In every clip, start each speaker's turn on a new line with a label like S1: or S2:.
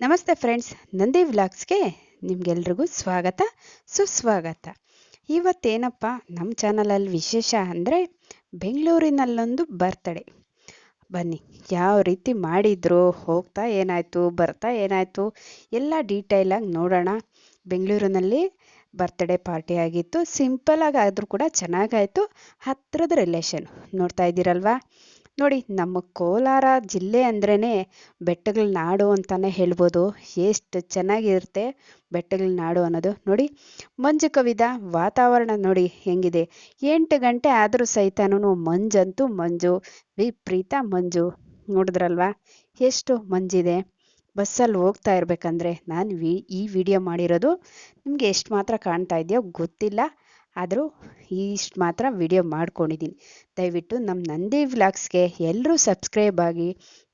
S1: ನಮಸ್ತೆ ಫ್ರೆಂಡ್ಸ್, ನಂದಿ ವ್ಲಾಗ್ಸ್ಗೆ ನಿಮಗೆಲ್ರಿಗೂ ಸ್ವಾಗತ, ಸುಸ್ವಾಗತ. ಇವತ್ತೇನಪ್ಪ ನಮ್ಮ ಚಾನಲಲ್ಲಿ ವಿಶೇಷ ಅಂದರೆ ಬೆಂಗಳೂರಿನಲ್ಲೊಂದು ಬರ್ತಡೇ. ಬನ್ನಿ, ಯಾವ ರೀತಿ ಮಾಡಿದ್ರು, ಹೋಗ್ತಾ ಏನಾಯಿತು, ಬರ್ತಾ ಏನಾಯಿತು, ಎಲ್ಲ ಡೀಟೇಲಾಗಿ ನೋಡೋಣ. ಬೆಂಗಳೂರಿನಲ್ಲಿ ಬರ್ತ್ಡೇ ಪಾರ್ಟಿ ಆಗಿತ್ತು ಸಿಂಪಲಾಗಿ ಆದರೂ ಕೂಡ ಚೆನ್ನಾಗಾಯಿತು ಹತ್ತಿರದ ರಿಲೇಷನ್ ನೋಡ್ತಾ ಇದ್ದೀರಲ್ವಾ? ನೋಡಿ, ನಮ್ಮ ಕೋಲಾರ ಜಿಲ್ಲೆ ಅಂದ್ರೇ ಬೆಟ್ಟಗಳ ನಾಡು ಅಂತಲೇ ಹೇಳ್ಬೋದು. ಎಷ್ಟು ಚೆನ್ನಾಗಿರುತ್ತೆ ಬೆಟ್ಟಗಳ ನಾಡು ಅನ್ನೋದು. ನೋಡಿ, ಮಂಜು ಕವಿದ ವಾತಾವರಣ ನೋಡಿ ಹೆಂಗಿದೆ. ಎಂಟು ಗಂಟೆ ಆದರೂ ಸಹಿತನೂ ಮಂಜಂತೂ ಮಂಜು, ವಿಪರೀತ ಮಂಜು. ನೋಡಿದ್ರಲ್ವಾ? ಎಷ್ಟು ಮಂಜಿದೆ. ಬಸ್ಸಲ್ಲಿ ಹೋಗ್ತಾ ಇರಬೇಕಂದ್ರೆ ನಾನು ವಿ, ಈ ವಿಡಿಯೋ ಮಾಡಿರೋದು ನಿಮಗೆ ಎಷ್ಟು ಮಾತ್ರ ಕಾಣ್ತಾ ಇದೆಯೋ ಗೊತ್ತಿಲ್ಲ. ಆದರೂ ಇಷ್ಟು ಮಾತ್ರ ವಿಡಿಯೋ ಮಾಡ್ಕೊಂಡಿದ್ದೀನಿ ದಯವಿಟ್ಟು ನಮ್ಮ ನಂದಿ ವ್ಲಾಗ್ಸ್ಗೆ ಎಲ್ಲರೂ ಸಬ್ಸ್ಕ್ರೈಬ್ ಆಗಿ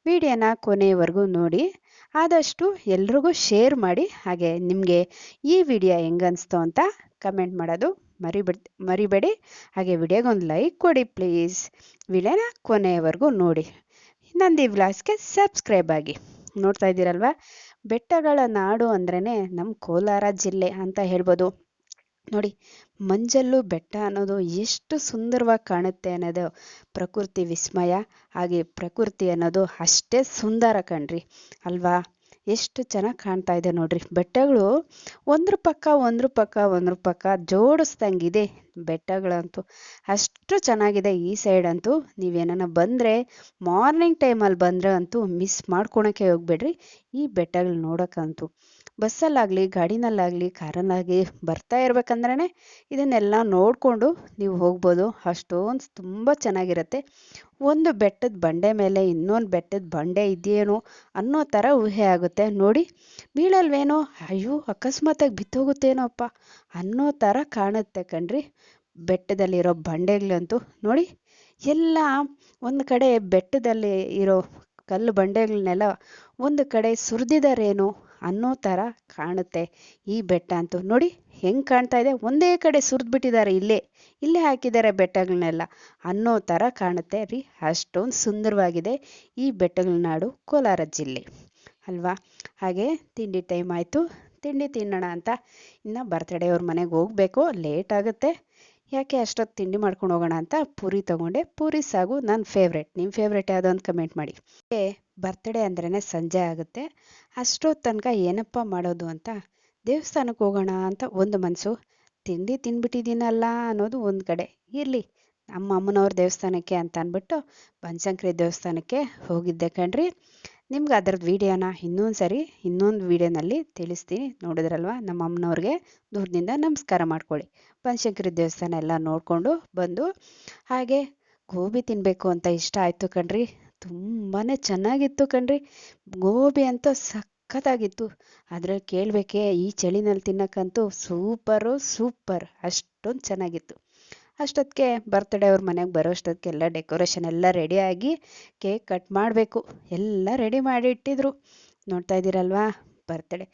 S1: ವಿಡಿಯೋನ ಕೊನೆಯವರೆಗೂ ನೋಡಿ, ಆದಷ್ಟು ಎಲ್ರಿಗೂ ಶೇರ್ ಮಾಡಿ, ಹಾಗೆ ನಿಮಗೆ ಈ ವಿಡಿಯೋ ಹೆಂಗನ್ನಿಸ್ತು ಅಂತ ಕಮೆಂಟ್ ಮಾಡೋದು ಮರಿಬಿಡ್, ಮರಿಬೇಡಿ. ಹಾಗೆ ವಿಡಿಯೋಗೊಂದು ಲೈಕ್ ಕೊಡಿ ಪ್ಲೀಸ್ ವಿಡಿಯೋನ ಕೊನೆಯವರೆಗೂ ನೋಡಿ. ನಂದಿ ವ್ಲಾಗ್ಸ್ಗೆ ಸಬ್ಸ್ಕ್ರೈಬ್ ಆಗಿ. ನೋಡ್ತಾ ಇದ್ದೀರಲ್ವ? ಬೆಟ್ಟಗಳ ನಾಡು ಅಂದ್ರೇ ನಮ್ಮ ಕೋಲಾರ ಜಿಲ್ಲೆ ಅಂತ ಹೇಳ್ಬೋದು. ನೋಡಿ, ಮಂಜಲ್ಲು ಬೆಟ್ಟ ಅನ್ನೋದು ಎಷ್ಟು ಸುಂದರವಾಗಿ ಕಾಣುತ್ತೆ ಅನ್ನೋದು ಪ್ರಕೃತಿ ವಿಸ್ಮಯ, ಹಾಗೆ ಪ್ರಕೃತಿ ಅನ್ನೋದು ಅಷ್ಟೇ ಸುಂದರ ಕಣ್ರಿ, ಅಲ್ವಾ? ಎಷ್ಟು ಚೆನ್ನಾಗಿ ಕಾಣ್ತಾ ಇದೆ ನೋಡ್ರಿ, ಬೆಟ್ಟಗಳು ಒಂದ್ರ ಪಕ್ಕ ಒಂದ್ರ ಪಕ್ಕ ಒಂದ್ರ ಪಕ್ಕ ಜೋಡಿಸ್ದಂಗಿದೆ ಬೆಟ್ಟಗಳಂತೂ. ಅಷ್ಟು ಚೆನ್ನಾಗಿದೆ ಈ ಸೈಡ್ ಅಂತೂ. ನೀವೇನ ಬಂದರೆ, ಮಾರ್ನಿಂಗ್ ಟೈಮಲ್ಲಿ ಬಂದರೆ ಅಂತೂ ಮಿಸ್ ಮಾಡ್ಕೊಳಕ್ಕೆ ಹೋಗ್ಬೇಡ್ರಿ, ಈ ಬೆಟ್ಟಗಳು ನೋಡೋಕ್ಕಂತೂ. ಬಸ್ಸಲ್ಲಾಗಲಿ, ಗಾಡಿನಲ್ಲಾಗಲಿ ಕಾರಲ್ಲಾಗಲಿ ಬರ್ತಾ ಇರಬೇಕಂದ್ರೆ ಇದನ್ನೆಲ್ಲ ನೋಡಿಕೊಂಡು ನೀವು ಹೋಗ್ಬೋದು. ಅಷ್ಟೊಂದು ತುಂಬ ಚೆನ್ನಾಗಿರುತ್ತೆ. ಒಂದು ಬೆಟ್ಟದ ಬಂಡೆ ಮೇಲೆ ಇನ್ನೊಂದು ಬೆಟ್ಟದ ಬಂಡೆ ಇದೆಯೇನೋ ಅನ್ನೋ ಥರ ಊಹೆ ಆಗುತ್ತೆ. ನೋಡಿ, ಬೀಳಲ್ವೇನೋ? ಅಯ್ಯೋ ಅಕಸ್ಮಾತಾಗಿ ಬಿತ್ತೋಗುತ್ತೇನೋಪ್ಪ ಅನ್ನೋ ಥರ ಕಾಣುತ್ತೆ ಕಣ್ರಿ. ಬೆಟ್ಟದಲ್ಲಿರೋ ಬಂಡೆಗಳಂತೂ. ನೋಡಿ, ಎಲ್ಲ ಒಂದು ಕಡೆ ಬೆಟ್ಟದಲ್ಲಿ ಇರೋ ಕಲ್ಲು ಬಂಡೆಗಳನ್ನೆಲ್ಲ ಒಂದು ಕಡೆ ಸುರಿದಿದ್ದಾರೇನೋ ಅನ್ನೋ ಥರ ಕಾಣುತ್ತೆ. ಈ ಬೆಟ್ಟ ಅಂತೂ ನೋಡಿ ಹೆಂಗೆ ಕಾಣ್ತಾ ಇದೆ. ಒಂದೇ ಕಡೆ ಸುರಿದ್ಬಿಟ್ಟಿದ್ದಾರೆ ಇಲ್ಲೇ. ಇಲ್ಲೇ ಹಾಕಿದ್ದಾರೆ ಬೆಟ್ಟಗಳನ್ನೆಲ್ಲ. ಅನ್ನೋ ಥರ ಕಾಣುತ್ತೆ ರೀ. ಅಷ್ಟೊಂದು ಸುಂದರವಾಗಿದೆ ಈ ಬೆಟ್ಟಗಳ ನಾಡು ಕೋಲಾರ ಜಿಲ್ಲೆ. ಅಲ್ವಾ? ಹಾಗೆ ತಿಂಡಿ ಟೈಮ್ ಆಯಿತು. ತಿಂಡಿ ತಿನ್ನೋಣ ಅಂತ. ಇನ್ನು ಬರ್ತಡೇ ಅವ್ರ ಮನೆಗೆ ಹೋಗಬೇಕು. ಲೇಟ್ ಆಗುತ್ತೆ. ಯಾಕೆ ಅಷ್ಟೊತ್ತು ತಿಂಡಿ ಮಾಡ್ಕೊಂಡು ಹೋಗೋಣ ಅಂತ ಪೂರಿ ತೊಗೊಂಡೆ. ಪೂರಿ ಸಾಗು ನನ್ನ ಫೇವ್ರೆಟ್ ನಿಮ್ಮ ಫೇವ್ರೆಟ್ ಯಾವುದೋ ಅಂತ ಕಮೆಂಟ್ ಮಾಡಿ. ಬರ್ತ್ಡೇ ಅಂದ್ರೇ ಸಂಜೆ ಆಗುತ್ತೆ. ಅಷ್ಟೋ ತನಕ ಏನಪ್ಪ ಮಾಡೋದು ಅಂತ ದೇವಸ್ಥಾನಕ್ಕೆ ಹೋಗೋಣ ಅಂತ ಒಂದು ಮನಸ್ಸು ತಿಂಡಿ ತಿಂದ್ಬಿಟ್ಟಿದ್ದೀನಲ್ಲ ಅನ್ನೋದು ಒಂದು ಕಡೆ. ಇರಲಿ, ನಮ್ಮ ಅಮ್ಮನವ್ರ ದೇವಸ್ಥಾನಕ್ಕೆ ಅಂತ ಅಂದ್ಬಿಟ್ಟು ಬನಶಂಕರಿ ದೇವಸ್ಥಾನಕ್ಕೆ ಹೋಗಿದ್ದೆ ಕಣ್ರಿ. ನಿಮ್ಗೆ ಅದ್ರದ್ದು ವೀಡಿಯೋನ ಇನ್ನೊಂದು ಸರಿ, ಇನ್ನೊಂದು ವೀಡಿಯೋನಲ್ಲಿ ತಿಳಿಸ್ತೀನಿ. ನೋಡಿದ್ರಲ್ವಾ? ನಮ್ಮ ಅಮ್ಮನವ್ರಿಗೆ ದೂರದಿಂದ ನಮಸ್ಕಾರ ಮಾಡ್ಕೊಳ್ಳಿ. ಬನಶಂಕರಿ ದೇವಸ್ಥಾನ ಎಲ್ಲ ನೋಡಿಕೊಂಡು ಬಂದು, ಹಾಗೆ ಗೋಬಿ ತಿನ್ನಬೇಕು ಅಂತ ಇಷ್ಟ ಆಯಿತು ಕಣ್ರಿ. ತುಂಬಾ ಚೆನ್ನಾಗಿತ್ತು ಕಣ್ರಿ. ಗೋಬಿ ಅಂತೂ ಸಖತ್ತಾಗಿತ್ತು. ಆದರೆ ಕೇಳಬೇಕೆ, ಈ ಚಳಿನಲ್ಲಿ ತಿನ್ನಕ್ಕಂತೂ ಸೂಪರು, ಸೂಪರ್. ಅಷ್ಟೊಂದು ಚೆನ್ನಾಗಿತ್ತು. ಅಷ್ಟೊತ್ತಿಗೆ ಬರ್ತ್ಡೇ ಅವ್ರ ಮನೆಗೆ ಬರೋಷ್ಟೊತ್ತಿಗೆ ಎಲ್ಲ ಡೆಕೋರೇಷನ್ ಎಲ್ಲ ರೆಡಿಯಾಗಿ ಕೇಕ್ ಕಟ್ ಮಾಡಬೇಕು. ಎಲ್ಲ ರೆಡಿ ಮಾಡಿ ಇಟ್ಟಿದ್ರು. ನೋಡ್ತಾ ಇದ್ದೀರಲ್ವಾ? ಬರ್ತ್ಡೇ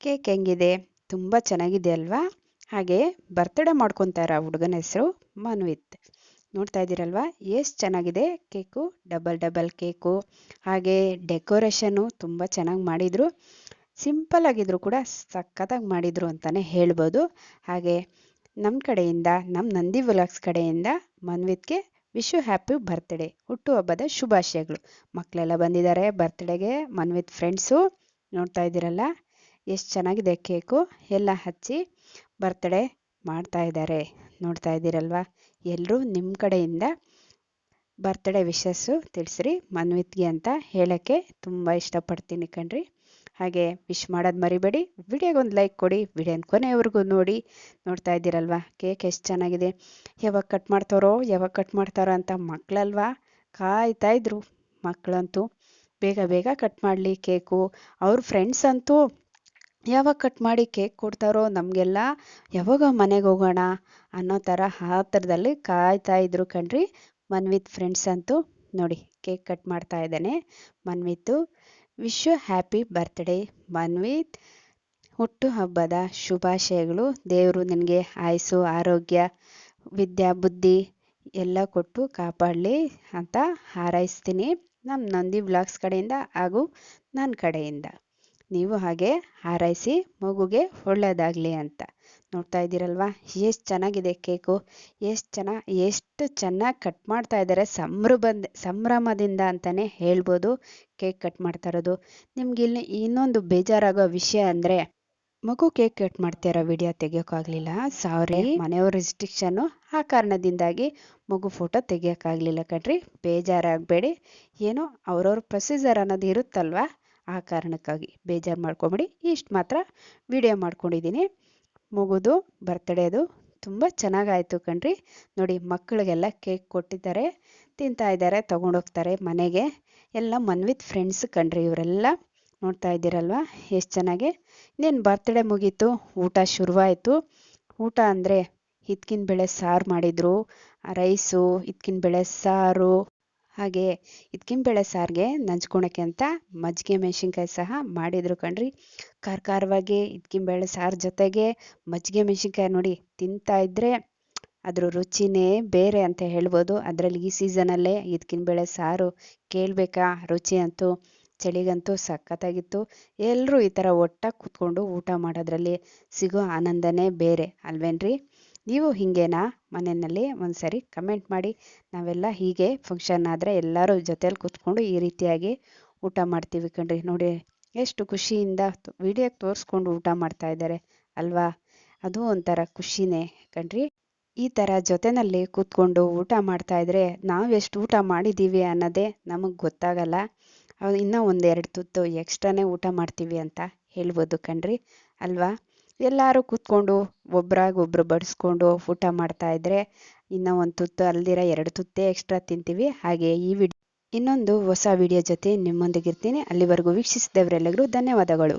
S1: ಕೇಕ್ ಹೆಂಗಿದೆ? ತುಂಬ ಚೆನ್ನಾಗಿದೆ ಅಲ್ವಾ ಹಾಗೆ ಬರ್ತ್ಡೇ ಆ ಹುಡುಗನ ಹೆಸರು ಮನ್ವಿತ್. ನೋಡ್ತಾ ಇದ್ದೀರಲ್ವಾ? ಎಷ್ಟು ಚೆನ್ನಾಗಿದೆ ಕೇಕು, ಡಬಲ್ ಡಬಲ್ ಕೇಕು. ಹಾಗೆ ಡೆಕೋರೇಷನು ತುಂಬ ಚೆನ್ನಾಗಿ ಮಾಡಿದರು. ಸಿಂಪಲ್ ಆಗಿದ್ರು ಕೂಡ ಸಖತ್ತಾಗಿ ಮಾಡಿದರು ಅಂತಲೇ ಹೇಳ್ಬೋದು. ಹಾಗೆ ನಮ್ಮ ಕಡೆಯಿಂದ ನಮ್ಮ ನಂದಿ ವ್ಲಾಗ್ಸ್ ಕಡೆಯಿಂದ ಮನ್ವಿತ್ಗೆ ವಿಶ್ ಯು ಹ್ಯಾಪಿ ಬರ್ತ್ಡೇ ಹುಟ್ಟುಹಬ್ಬದ ಶುಭಾಶಯಗಳು. ಮಕ್ಕಳೆಲ್ಲ ಬಂದಿದ್ದಾರೆ, ಬರ್ತ್ಡೇಗೆ ಮನ್ವಿತ್ ಫ್ರೆಂಡ್ಸು, ನೋಡ್ತಾ ಇದ್ದೀರಲ್ಲ? ಎಷ್ಟು ಚೆನ್ನಾಗಿದೆ ಕೇಕು, ಎಲ್ಲ ಹಚ್ಚಿ ಬರ್ತ್ಡೇ ಮಾಡ್ತಾ ಇದ್ದಾರೆ. ನೋಡ್ತಾ ಇದ್ದೀರಲ್ವಾ? ಎಲ್ಲರೂ ನಿಮ್ಮ ಕಡೆಯಿಂದ ಬರ್ತ್ಡೇ ವಿಶಸ್ಸು ತಿಳಿಸ್ರಿ. ಮನ್ವಿತ್ಗೆ ಅಂತ ಹೇಳೋಕ್ಕೆ ತುಂಬ ಇಷ್ಟಪಡ್ತೀನಿ ಕಣ್ರಿ. ಹಾಗೆ ವಿಶ್ ಮಾಡೋದು ಮರಿಬೇಡಿ. ವಿಡಿಯೋಗೊಂದು ಲೈಕ್ ಕೊಡಿ. ವಿಡಿಯೋನ ಕೊನೆಯವರೆಗೂ ನೋಡಿ. ನೋಡ್ತಾ ಇದ್ದೀರಲ್ವಾ? ಕೇಕ್ ಎಷ್ಟು ಚೆನ್ನಾಗಿದೆ. ಯಾವಾಗ ಕಟ್ ಮಾಡ್ತಾರೋ, ಯಾವಾಗ ಕಟ್ ಮಾಡ್ತಾರೋ ಅಂತ ಮಕ್ಕಳಲ್ವಾ ಕಾಯ್ತಾ ಇದ್ರು ಮಕ್ಕಳಂತೂ ಬೇಗ ಬೇಗ ಕಟ್ ಮಾಡಲಿ ಕೇಕು ಅವ್ರ ಫ್ರೆಂಡ್ಸ್ ಅಂತೂ ಯಾವಾಗ ಕಟ್ ಮಾಡಿ ಕೇಕ್ ಕೊಡ್ತಾರೋ ನಮಗೆಲ್ಲ ಯಾವಾಗ ಮನೆಗೆ ಹೋಗೋಣ ಅನ್ನೋ ಥರ ಆ ಥರದಲ್ಲಿ ಕಾಯ್ತಾ ಇದ್ರು ಕಣ್ರಿ. ಮನ್ವಿತ್ ಫ್ರೆಂಡ್ಸ್ ಅಂತೂ ನೋಡಿ ಕೇಕ್ ಕಟ್ ಮಾಡ್ತಾ ಇದ್ದಾನೆ. Manvith wish happy birthday Manvith. ಹುಟ್ಟು ಹಬ್ಬದ ಶುಭಾಶಯಗಳು. ದೇವರು ನಿನಗೆ ಆಯಸ್ಸು, ಆರೋಗ್ಯ, ವಿದ್ಯಾ, ಬುದ್ಧಿ ಎಲ್ಲ ಕೊಟ್ಟು ಕಾಪಾಡಲಿ ಅಂತ ಹಾರೈಸ್ತೀನಿ. ನಮ್ಮ ನಂದಿ ಬ್ಲಾಗ್ಸ್ ಕಡೆಯಿಂದ ಹಾಗೂ ನನ್ನ ಕಡೆಯಿಂದ. ನೀವು ಹಾಗೆ ಹಾರೈಸಿ ಮಗುಗೆ ಒಳ್ಳೆಯದಾಗಲಿ ಅಂತ. ನೋಡ್ತಾ ಇದ್ದೀರಲ್ವಾ? ಎಷ್ಟು ಚೆನ್ನಾಗಿದೆ ಕೇಕು. ಎಷ್ಟು ಚೆನ್ನ ಎಷ್ಟು ಚೆನ್ನಾಗಿ ಕಟ್ ಮಾಡ್ತಾ ಇದ್ದಾರೆ ಸಂಭ್ರಮದ ಸಂಭ್ರಮದಿಂದ ಅಂತಲೇ ಹೇಳ್ಬೋದು ಕೇಕ್ ಕಟ್ ಮಾಡ್ತಾ ಇರೋದು. ನಿಮ್ಗೆ ಇಲ್ಲಿ ಇನ್ನೊಂದು ಬೇಜಾರಾಗೋ ವಿಷಯ ಅಂದರೆ ಮಗು ಕೇಕ್ ಕಟ್ ಮಾಡ್ತಿರೋ ವಿಡಿಯೋ ತೆಗಿಯೋಕ್ಕಾಗಲಿಲ್ಲ ಸಾರಿ ಮನೆಯವ್ರ ರಿಸ್ಟ್ರಿಕ್ಷನ್ನು ಆ ಕಾರಣದಿಂದಾಗಿ ಮಗು ಫೋಟೋ ತೆಗಿಯೋಕ್ಕಾಗಲಿಲ್ಲ ಕಣ್ರಿ. ಬೇಜಾರಾಗಬೇಡಿ. ಏನೋ ಅವ್ರವ್ರ ಪ್ರೊಸೀಜರ್ ಅನ್ನೋದು ಇರುತ್ತಲ್ವಾ? ಆ ಕಾರಣಕ್ಕಾಗಿ ಬೇಜಾರು ಮಾಡ್ಕೊಬೇಡಿ. ಇಷ್ಟು ಮಾತ್ರ ವಿಡಿಯೋ ಮಾಡ್ಕೊಂಡಿದ್ದೀನಿ. ಮಗುದು, ಬರ್ತಡೇದು ತುಂಬ ಚೆನ್ನಾಗಾಯಿತು ಕಣ್ರಿ. ನೋಡಿ, ಮಕ್ಕಳಿಗೆಲ್ಲ ಕೇಕ್ ಕೊಟ್ಟಿದ್ದಾರೆ. ತಿಂತಾ ಇದ್ದಾರೆ, ತೊಗೊಂಡೋಗ್ತಾರೆ ಮನೆಗೆ. ಎಲ್ಲ ಮನ್ ವಿತ್ ಫ್ರೆಂಡ್ಸ್ ಕಣ್ರಿ ಇವರೆಲ್ಲ. ನೋಡ್ತಾ ಇದ್ದೀರಲ್ವಾ? ಎಷ್ಟು ಚೆನ್ನಾಗಿ. ಇನ್ನೇನು ಬರ್ತ್ಡೇ ಮುಗೀತು, ಊಟ ಶುರುವಾಯಿತು. ಊಟ ಅಂದರೆ ಹಿತ್ಕಿನ ಬೇಳೆ ಸಾರು ಮಾಡಿದರು ರೈಸು, ಹಿತ್ಕಿನ ಬೇಳೆ ಸಾರು. ಹಾಗೆ ಬೇಳೆ ಸಾರಿಗೆ ನಂಚ್ಕೊಳಕ್ಕೆ ಅಂತ ಮಜ್ಜಿಗೆ ಮೆಣಸಿನ್ಕಾಯಿ ಸಹ ಮಾಡಿದ್ರು ಕಣ್ರಿ. ಖಾರ ಖಾರವಾಗಿ ಬೇಳೆ ಸಾರು ಜೊತೆಗೆ ಮಜ್ಜಿಗೆ ಮೆಣಸಿನ್ಕಾಯಿ ನೋಡಿ ತಿಂತಾ ಇದ್ರೆ ಅದ್ರ ರುಚಿನೇ ಬೇರೆ ಅಂತ ಹೇಳ್ಬೋದು. ಅದರಲ್ಲಿ ಈ ಸೀಸನಲ್ಲೇ ಬೇಳೆ ಸಾರು ಕೇಳಬೇಕಾ? ರುಚಿ ಅಂತೂ ಚಳಿಗಂತೂ ಸಖತ್ತಾಗಿತ್ತು. ಎಲ್ಲರೂ ಈ ಥರ ಒಟ್ಟಾಗಿ ಕೂತ್ಕೊಂಡು ಊಟ ಮಾಡೋದ್ರಲ್ಲಿ ಸಿಗೋ ಆನಂದನೇ ಬೇರೆ ಅಲ್ವೇನ್ರಿ? ನೀವು ಹೀಗೇನಾ ಮನೆಯಲ್ಲಿ ಒಂದ್ಸರಿ ಕಮೆಂಟ್ ಮಾಡಿ, ನಾವೆಲ್ಲ ಹೀಗೆ ಫಂಕ್ಷನ್ ಆದರೆ ಎಲ್ಲರೂ ಜೊತೇಲಿ ಕೂತ್ಕೊಂಡು ಈ ರೀತಿಯಾಗಿ ಊಟ ಮಾಡ್ತೀವಿ ಕಣ್ರಿ. ನೋಡಿ, ಎಷ್ಟು ಖುಷಿಯಿಂದ ವಿಡಿಯೋಗೆ ತೋರಿಸ್ಕೊಂಡು ಊಟ ಮಾಡ್ತಾ ಇದ್ದಾರೆ ಅಲ್ವಾ? ಅದು ಒಂಥರ ಖುಷಿನೇ ಕಣ್ರಿ. ಈ ಥರ ಜೊತೆಯಲ್ಲಿ ಕೂತ್ಕೊಂಡು ಊಟ ಮಾಡ್ತಾ ಇದ್ರೆ ಎಷ್ಟು ಊಟ ಮಾಡಿದ್ದೀವಿ ಅನ್ನೋದೇ ನಮಗೆ ಗೊತ್ತಾಗಲ್ಲ. ಇನ್ನೂ ಒಂದೆರಡು ತುತ್ತು ಎಕ್ಸ್ಟ್ರಾನೇ ಊಟ ಮಾಡ್ತೀವಿ ಅಂತ ಹೇಳ್ಬೋದು ಕಣ್ರಿ. ಅಲ್ವಾ? ಎಲ್ಲರೂ ಕೂತ್ಕೊಂಡು ಒಬ್ರಾಗೊಬ್ರು ಬಡಿಸ್ಕೊಂಡು ಊಟ ಮಾಡ್ತಾ ಇದ್ರೆ, ಇನ್ನೂ ಒಂದು ತುತ್ತು ಅಲ್ದಿರ ಎರಡು ತುತ್ತೇ ಎಕ್ಸ್ಟ್ರಾ ತಿಂತೀವಿ. ಹಾಗೆ ಈ ವಿಡಿಯೋ ಇನ್ನೊಂದು ಹೊಸ ವಿಡಿಯೋ ಜೊತೆ ನಿಮ್ಮೊಂದಿಗಿರ್ತೀನಿ. ಅಲ್ಲಿವರೆಗೂ ವೀಕ್ಷಿಸಿದವರೆಲ್ಲರಿಗೂ ಧನ್ಯವಾದಗಳು.